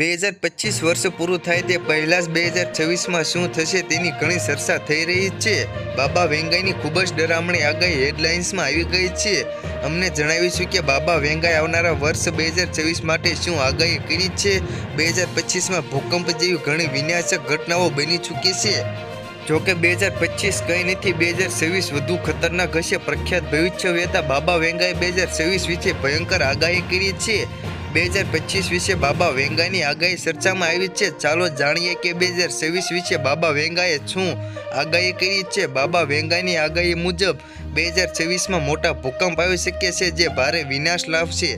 બે હજાર પચીસ વર્ષ પૂરું થાય તે પહેલાં જ બે હજાર છવ્વીસમાં શું થશે તેની ઘણી ચર્ચા થઈ રહી છે. બાબા વેંગાઈની ખૂબ જ ડરામણી આગાહી હેડલાઇન્સમાં આવી ગઈ છે. અમને જણાવીશું કે બાબા વેંગાઈ આવનારા વર્ષ બે હજાર છવ્વીસ માટે શું આગાહી કરી છે? બે હજાર પચીસમાં ભૂકંપ જેવી ઘણી વિનાશક ઘટનાઓ બની ચૂકી છે. જોકે બે હજાર પચીસ કંઈ નથી, બે હજાર છવ્વીસ વધુ ખતરનાક હશે પ્રખ્યાત ભવિષ્ય વેતા બાબા વેંગાઈ બે હજાર છવ્વીસ વિશે ભયંકર આગાહી કરી છે. બે હજાર પચીસ વિશે બાબા વેંગાની આગાહી ચર્ચામાં આવી છે. ચાલો જાણીએ કે બે હજાર છવ્વીસ વિશે બાબા વેંગાએ શું આગાહી કરી છે? બાબા વેંગાની આગાહી મુજબ બે હજાર છવ્વીસમાં મોટા ભૂકંપ આવી શકે છે, જે ભારે વિનાશ લાવશે.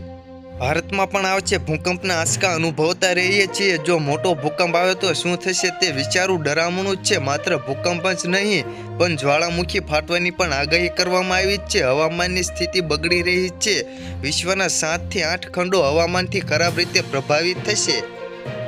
ભારતમાં પણ આવશે ભૂકંપના આંચકા અનુભવતા રહીએ છીએ. જો મોટો ભૂકંપ આવે તો શું થશે તે વિચારવું ડરામણું જ છે. માત્ર ભૂકંપ જ નહીં, પણ જ્વાળામુખી ફાટવાની પણ આગાહી કરવામાં આવી જ છે. હવામાનની સ્થિતિ બગડી રહી છે. વિશ્વના સાતથી આઠ ખંડો હવામાનથી ખરાબ રીતે પ્રભાવિત થશે.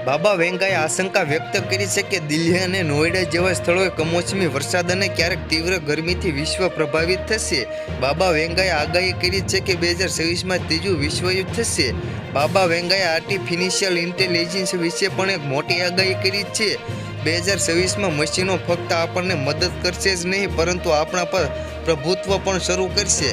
બાબા વેંગાએ આશંકા વ્યક્ત કરી છે કે દિલ્હી અને નોઈડા જેવા સ્થળોએ કમોસમી વરસાદ અને ક્યારેક તીવ્ર ગરમીથી વિશ્વ પ્રભાવિત થશે. બાબા વેંગાએ આગાહી કરી છે કે બે હજાર છવ્વીસમાં ત્રીજું વિશ્વયુદ્ધ થશે. બાબા વેંગાએ આર્ટિફિશિયલ ઇન્ટેલિજન્સ વિશે પણ એક મોટી આગાહી કરી છે. બે હજાર છવ્વીસમાં મશીનો ફક્ત આપણને મદદ કરશે જ નહીં, પરંતુ આપણા પર પ્રભુત્વ પણ શરૂ કરશે.